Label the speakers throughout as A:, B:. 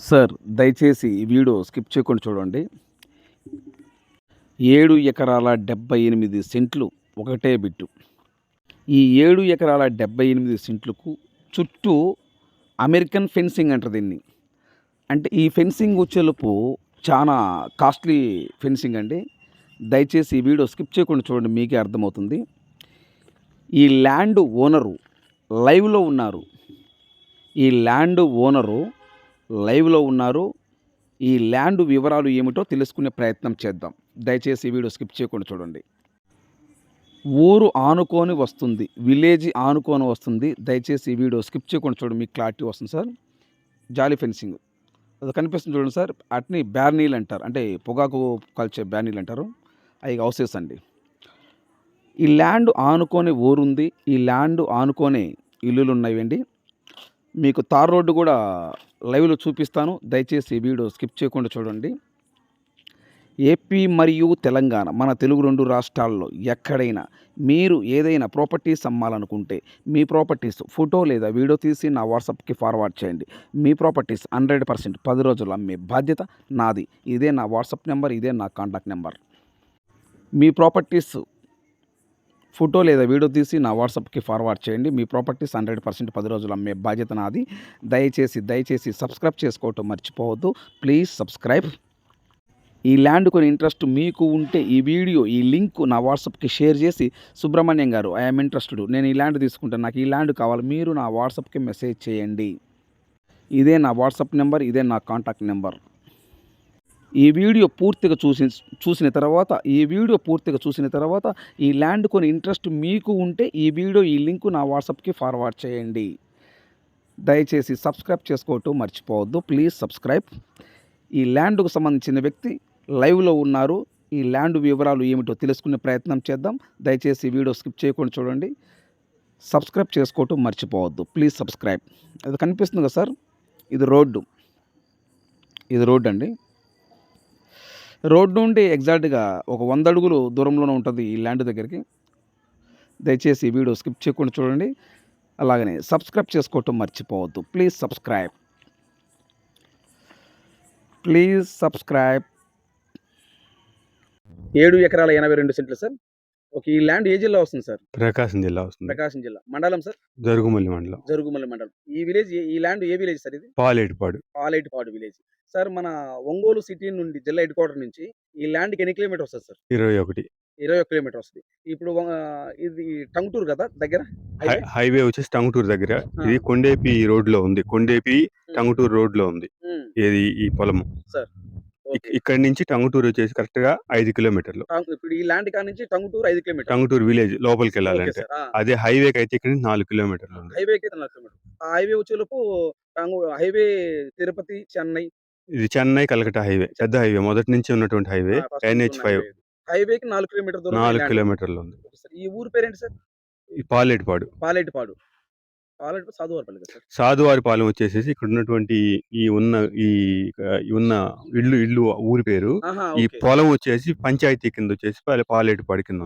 A: Sir దయచేసి ఈ video skip చేయకుండా చూడండి. ఏడు ఎకరాల డెబ్బై ఎనిమిది సెంట్లు ఒకటే బిట్టు. ఈ ఏడు ఎకరాల డెబ్బై ఎనిమిది సెంట్లకు చుట్టూ అమెరికన్ ఫెన్సింగ్ అంటారు దీన్ని. అంటే ఈ ఫెన్సింగ్ వచ్చేలోపు చాలా కాస్ట్లీ ఫెన్సింగ్ అండి. దయచేసి ఈ వీడియో స్కిప్ చేయకుండా చూడండి మీకే అర్థమవుతుంది. ఈ ల్యాండ్ ఓనరు లైవ్లో ఉన్నారు. ఈ ల్యాండ్ ఓనరు లైవ్లో ఉన్నారు. ఈ ల్యాండ్ వివరాలు ఏమిటో తెలుసుకునే ప్రయత్నం చేద్దాం. దయచేసి వీడియో స్కిప్ చేయకుండా చూడండి. ఊరు ఆనుకొని వస్తుంది. విలేజ్ ఆనుకొని వస్తుంది. దయచేసి ఈ వీడియో స్కిప్ చేయకుండా చూడండి. మీకు క్లారిటీ వస్తుంది సార్. జాలీ ఫెన్సింగ్. అది కనిపిస్తుంది చూడండి సార్. అట్ని బ్యార్నీలు అంటారు. అంటే పొగాకు కల్చర్ బ్యార్నీలు అంటారు. అవి హౌసెస్ అండి. ఈ ల్యాండ్ ఆనుకొని ఊరుంది. ఈ ల్యాండ్ ఆనుకొని ఇల్లులు ఉన్నాయండి మీకు తార్ రోడ్డు కూడా లైవ్లో చూపిస్తాను. దయచేసి వీడియో స్కిప్ చేయకుండా చూడండి. ఏపీ మరియు తెలంగాణ మన తెలుగు రెండు రాష్ట్రాల్లో ఎక్కడైనా మీరు ఏదైనా ప్రాపర్టీస్ అమ్మాలనుకుంటే మీ ప్రాపర్టీస్ ఫోటో లేదా వీడియో తీసి నా వాట్సాప్కి ఫార్వర్డ్ చేయండి. మీ ప్రాపర్టీస్ హండ్రెడ్ పర్సెంట్ పది రోజులు అమ్మే బాధ్యత నాది. ఇదే నా వాట్సాప్ నెంబర్ ఇదే నా కాంటాక్ట్ నెంబర్. మీ ప్రాపర్టీస్ ఫోటో లేదా వీడియో తీసి నా వాట్సాప్కి ఫార్వర్డ్ చేయండి. మీ ప్రాపర్టీస్ హండ్రెడ్ పర్సెంట్ పది రోజులు అమ్మే బాధ్యత నాది. దయచేసి దయచేసి సబ్స్క్రైబ్ చేసుకోవటం మర్చిపోవద్దు. Please subscribe. ఈ ల్యాండ్ కొని ఇంట్రెస్ట్ మీకు ఉంటే ఈ వీడియో ఈ లింక్ నా వాట్సాప్కి షేర్ చేసి సుబ్రహ్మణ్యం గారు ఐఎమ్ ఇంట్రెస్టెడ్. నేను ఈ ల్యాండ్ తీసుకుంటాను నాకు ఈ ల్యాండ్ కావాలి. మీరు నా వాట్సాప్కి మెసేజ్ చేయండి. ఇదే నా వాట్సాప్ నెంబర్ ఇదే నా కాంటాక్ట్ నెంబర్. ఈ వీడియో పూర్తిగా చూసి చూసిన తర్వాత ఈ వీడియో పూర్తిగా చూసిన తర్వాత ఈ ల్యాండ్ కొని ఇంట్రెస్ట్ మీకు ఉంటే ఈ వీడియో ఈ లింక్ నా వాట్సాప్కి ఫార్వర్డ్ చేయండి. దయచేసి సబ్స్క్రైబ్ చేసుకోవటం మర్చిపోవద్దు. Please subscribe. ఈ ల్యాండ్కు సంబంధించిన వ్యక్తి లైవ్లో ఉన్నారు. ఈ ల్యాండ్ వివరాలు ఏమిటో తెలుసుకునే ప్రయత్నం చేద్దాం. దయచేసి వీడియో స్కిప్ చేయకుండా చూడండి. సబ్స్క్రైబ్ చేసుకోవటం మర్చిపోవద్దు. Please subscribe. అది కనిపిస్తుంది కదా సార్? ఇది రోడ్డు. ఇది రోడ్డు అండి. రోడ్డు నుండి ఎగ్జాక్ట్గా ఒక వంద అడుగులు దూరంలోనే ఉంటుంది ఈ ల్యాండ్ దగ్గరికి. దయచేసి వీడియో స్కిప్ చేయకుండా చూడండి. అలాగనే సబ్స్క్రైబ్ చేసుకోవటం మర్చిపోవద్దు. Please subscribe. Please subscribe. ఏడు ఎకరాల ఎనభై రెండు సెంట్లు సార్. ఓకే ఈ ల్యాండ్ ఏ జిల్లా వస్తుంది సార్?
B: ప్రకాశం జిల్లా వస్తుంది.
A: ప్రకాశం జిల్లా. మండలం సార్?
B: జరుగుమల్లి మండలం.
A: జరుగుమల్లి మండలం. ఈ విలేజ్ ఈ ల్యాండ్ ఏ విలేజ్ సార్ ఇది?
B: పాలేటిపాడు.
A: పాలేటిపాడు విలేజ్. సార్ మన ఒంగోలు సిటీ నుండి జిల్లా హెడ్ క్వార్టర్ నుంచి ఈ ల్యాండ్కి ఎన్ని కిలోమీటర్ వస్తుంది సార్?
B: ఇరవై ఒకటి.
A: ఇరవై ఒక కిలోమీటర్ వస్తుంది. ఇప్పుడు ఆ, ఇది టంగుటూరు కదా దగ్గర?
B: High- highway? వచ్చేసి టంగుటూరు దగ్గర. ఇది కొండేపి రోడ్లో ఉంది. కొండేపి టంగుటూరు రోడ్లో ఉంది.
A: ఉమ్,
B: ఏది ఈ పొలము.
A: సార్
B: ఇక్-. ఇక్కడ నుంచి టంగుటూరు వచ్చేసి కరెక్ట్గా ఐదు కిలోమీటర్లు.
A: టంగు- ఇప్పుడు ఈ ల్యాండ్ కాడ నుంచి టంగుటూరు ఐదు కిలోమీటర్
B: టంగుటూరు విలేజ్ లోపలికి వెళ్ళాలంటే. అదే హైవేకి అయితే ఇక్కడ నుంచి నాలుగు కిలోమీటర్లు ఉంది.
A: హైవేకి అయితే నాలుగు కిలోమీటర్ ఆ హైవే వచ్చేలోపు టంగు హైవే తిరుపతి చెన్నై
B: ఇది చెన్నై కలకటా హైవే పెద్ద హైవే మొదటి నుంచి ఉన్నటువంటి హైవే ఎన్హెచ్ ఫైవ్.
A: హైవేకి నాలుగు కిలోమీటర్
B: నాలుగు. కిలోమీటర్లు ఉంది.
A: ఈ ఊరు పేరేంటి సార్
B: ఈ పాలేటిపాడు
A: పాలేటిపాడు పాలేటిపాడు సాధువారపల్లి కదా సార్
B: సాధువారి పాలెం వచ్చేసేసి ఇక్కడ ఉన్నటువంటి ఈ ఉన్న ఈ ఉన్న ఇల్లు ఇల్లు ఊరి పేరు ఈ. పొలం వచ్చేసి పంచాయతీ కింద వచ్చేసి పాలే- పాలేటిపాడు కింద.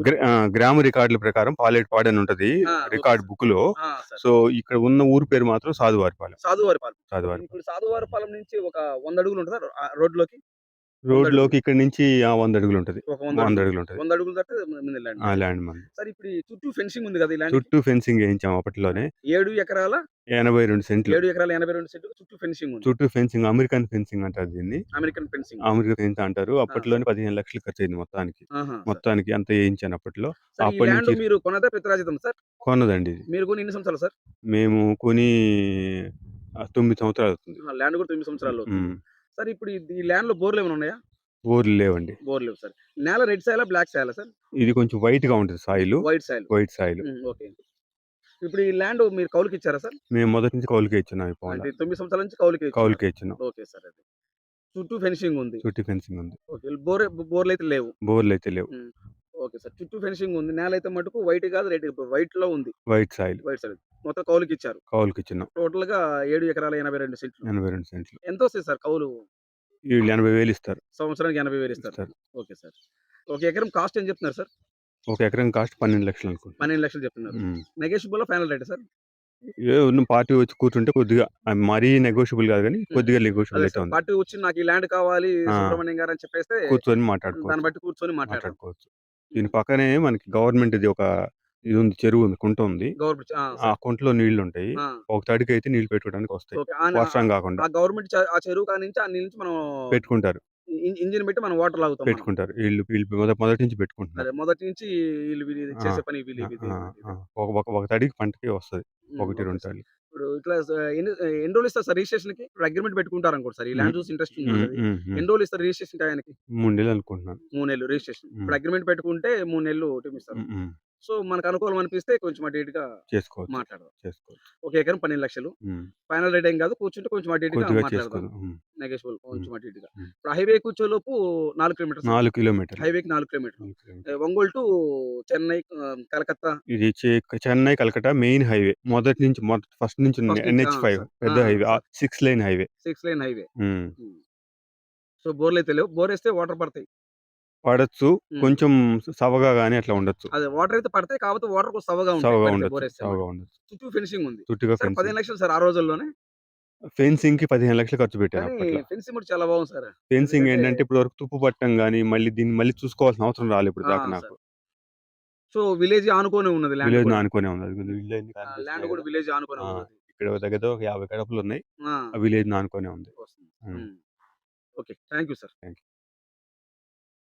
B: గ్ర- ఆ, గ్రామ రికార్డుల ప్రకారం పాలేటిపాడు అని ఉంటది రికార్డ్.
A: బుక్లో.
B: సో ఇక్కడ ఉన్న ఊరు పేరు మాత్రం సాధువారిపాలెం
A: సాధువారిపాలెం
B: సాధువారి
A: ఇప్పుడు సాధువారిపాలెం నుంచి ఒక వంద అడుగులు ఉంటుంది రోడ్లోకి
B: రోడ్. లోకి ఇక్కడ నుంచి వంద అడుగులు ఉంటది
A: ఒక వంద అడుగులు.
B: ఉంటది
A: వంద అడుగులు ల్యాండ్
B: మంది
A: సార్ ఇప్పుడు చుట్టూ ఫెన్సింగ్ ఉంది కదా
B: చుట్టూ ఫెన్సింగ్ వేయించాం అప్పట్లోనే.
A: ఏడు ఎకరాల?
B: ఎనభై రెండు సెంట్లు.
A: ఏడు ఎకరాల ఎనభై రెండు సెంట్లు చుట్టూ ఫెన్సింగ్
B: చుట్టూ ఫెన్సింగ్ అమెరికన్ ఫెన్సింగ్ అంటారు దీన్ని.
A: American fencing.
B: అమెరికన్ ఫెన్సింగ్ అంటారు. అప్పట్లోనే పదిహేను లక్షలు ఖర్చు అయింది మొత్తానికి. మొత్తానికి అంత వేయించాను అప్పట్లో. అప్పటి నుంచి-
A: మీరు కొనదా పిత్రాజితం సార్?
B: కొన్నదండి
A: మీరు కొని ఎన్ని సంవత్సరాలు సార్?
B: మేము కొని తొమ్మిది సంవత్సరాలు అవుతుంది.
A: ల్యాండ్ కూడా తొమ్మిది సంవత్సరాలు. సార్ ఇప్పుడు ఈ ల్యాండ్లో బోర్లు ఏమైనా ఉన్నాయా?
B: ఊర్లు లేవండి.
A: బోర్ లేవు సార్. నేల రెడ్ సాయిలా బ్లాక్ సాయిలా సార్?
B: ఇది కొంచెం వైట్గా ఉంటుంది soil.
A: White soil.
B: White soil.
A: Okay. ఇప్పుడు ఈ ల్యాండ్ మీరు కౌలుకి ఇచ్చారా సార్?
B: మేము మొదటి నుంచి కౌలుకే
A: అంటే తొమ్మిది సంవత్సరాల నుంచి కౌలుకి.
B: కౌలుకే ఇచ్చున్నాం
A: ఓకే సార్ అది. చుట్టూ ఫెన్సింగ్ ఉంది.
B: చుట్టూ ఫెన్సింగ్ ఉంది.
A: ఓకే బోర్ బోర్లు అయితే లేవు.
B: బోర్లు అయితే లేవు.
A: Okay sir. చుట్టూ ఫెన్సింగ్ ఉంది. నేల అయితే మటుకు వైట్ కాదు రెడ్ వైట్లో ఉంది.
B: White soil.
A: వైట్ సైడ్ మొత్తం కౌలుకి ఇచ్చారు
B: కౌలుకి ఇచ్చున్నాం
A: టోటల్గా ఏడు ఎకరాల ఎనభై రెండు సెంట్లు.
B: ఎనభై రెండు సెంట్లు.
A: ఎంత వస్తుంది సార్ కౌలు?
B: వీళ్ళు ఎనభై వేలు ఇస్తారు.
A: సంవత్సరానికి ఎనభై వేలు ఇస్తారు. Okay sir. ఒక ఎకరం కాస్ట్ ఏం చెప్తున్నారు సార్?
B: ఒక ఎకరం కాస్ట్ పన్నెండు లక్షలు అనుకుంటున్నాం
A: పన్నెండు లక్షలు చెప్తున్నారు. Negotiable final rate sir?
B: ఏ పార్టీ వచ్చి కూర్చుంటే కొద్దిగా మరీ నెగోషియబుల్ కాదు కానీ కొద్దిగా నెగోషియబుల్ అయితే ఉంది.
C: పార్టీ వచ్చి నాకు ఈ ల్యాండ్ కావాలి. సుబ్రహ్మణ్యం గారు అని చెప్పేస్తే
B: కూర్చొని
C: దాన్ని
B: మాట్లాడుకోవచ్చు
C: బట్టి కూర్చొని
B: మాట్లాడుకోవచ్చు. దీని పక్కనే మనకి గవర్నమెంట్ ఇది ఒక ఇది ఉంది చెరువు ఉంది కుంట ఉంది.
C: గవర్నమెంట్
B: ఆ కుంటలో నీళ్ళు ఉంటాయి
C: ఆ.
B: ఒక తడికి అయితే నీళ్ళు పెట్టుకోవడానికి వస్తాయి.
C: ఓకే. ఆ-
B: వర్షం కాకుండా.
C: ఆ గవర్నమెంట్ ఆ చెరువు కాడ నుంచి ఆ నీళ్ళ నుంచి మనం
B: పెట్టుకుంటారు.
C: ఇం- ఇంజిన్ పెట్టి మనం వాటర్ లాగుతాం మనం.
B: పెట్టుకుంటారు. వీళ్ళు వీళ్ళు మొద- మొదటి నుంచి పెట్టుకుంటున్నారు.
C: అదే మొదటి నుంచి వీళ్ళు వీళ్ళు ఇది
B: ఆ.
C: చేసే పని వీళ్ళు
B: ఆ,
C: ఇది
B: ఆ, ఆ. ఒక ఒక- ఒక తడికి పంటకి వస్తుంది.
C: ఉమ్,
B: ఒకటి
C: ఓకే
B: రెండు
C: సార్.
B: తడి
C: ఇప్పుడు ఇట్లా స- ఎన్ని ఎన్ని రోజులు ఇస్తారు సార్ రిజిస్ట్రేషన్కి ఇప్పుడు అగ్రిమెంట్ పెట్టుకుంటారు అనుకోండి సార్. ఈ ల్యాండ్ చూసి ఇంట్రెస్ట్ ఉంది
B: ఉమ్.
C: ఎన్ని రోజులు ఇస్తారు రిజిస్ట్రేషన్ టైంకి
B: మూడు నెలలు అనుకుంటున్నాను.
C: మూడు నెలలు రిజిస్ట్రేషన్.
B: ఉమ్.
C: ఇప్పుడు అగ్రిమెంట్ పెట్టుకుంటే మూడు నెలలు టైం ఇస్తారు.
B: ఉమ్, ఉమ్.
C: సో మనకు అనుకూలం అనిపిస్తే కొంచెం అటు ఇటుగా
B: చేసుకోవచ్చు.
C: మాట్లాడదాం.
B: చేసుకోవచ్చు.
C: ఒక ఎకరం పన్నెండు లక్షలు. ఫైనల్ రేట్ ఏం కాదు కూర్చుంటే కొంచెం అటు ఇటుగా మాట్లాడదాం. నెగోషియబుల్ కొంచెం అటు ఇటుగా. ఇప్పుడు హైవే కూర్చోలోపు నాలుగు కిలోమీటర్స్
B: నాలుగు కిలోమీటర్లు.
C: హైవేకి నాలుగు కిలోమీటర్లు. ఒంగోలు టు చెన్నై కలకత్తా.
B: ఇది చెన్నై కలకటా మెయిన్ హైవే. మొదటి నుంచి ఫస్ట్ నుంచి ఎన్హెచ్ ఫైవ్. పెద్ద highway. Six lane highway.
C: Six lane highway. So బోర్లు అయితే లేవు బోర్ వేస్తే వాటర్ పడతాయి.
B: పడచ్చు. కొంచెం సవగా గానీ అట్లా ఉండొచ్చు.
C: అదే వాటర్ అయితే పడతాయి కాకపోతే వాటర్ కొంచెం సవగా
B: సవగా ఉండొచ్చు. సవగా ఉండొచ్చు.
C: చుట్టూ ఫెన్సింగ్ ఉంది.
B: చుట్టుగా
C: పదిహేను లక్షలు సార్ ఆ రోజుల్లోనే?
B: ఫెన్సింగ్కి పదిహేను లక్షలు ఖర్చు అప్పట్లో.
C: ఫెన్సింగ్ కూడా చాలా బాగుంది సార్.
B: ఫెన్సింగ్ ఏంటంటే ఇప్పుడు వరకు తుప్పు పట్టడం గానీ మళ్ళీ దీన్ని మళ్ళీ చూసుకోవాల్సిన అవసరం రాలేదు ఇప్పుడు దాకా నాకు.
C: సో విలేజ్ ఆనుకొని ఉన్నది ల్యాండ్
B: విలేజ్
C: కూడా.
B: అనుకునే ఉంది అది విలేజ్ని
C: ఆ,
B: కనిపిస్తున్నాయి
C: ల్యాండ్ కూడా. విలేజ్ ఆనుకొని ఉన్నది.
B: ఇక్కడ దగ్గర ఒక యాభై గడపలు ఉన్నాయి.
C: ఆ,
B: విలేజ్ అనుకునే ఉంది.
C: Okay. Thank you sir.
B: Thank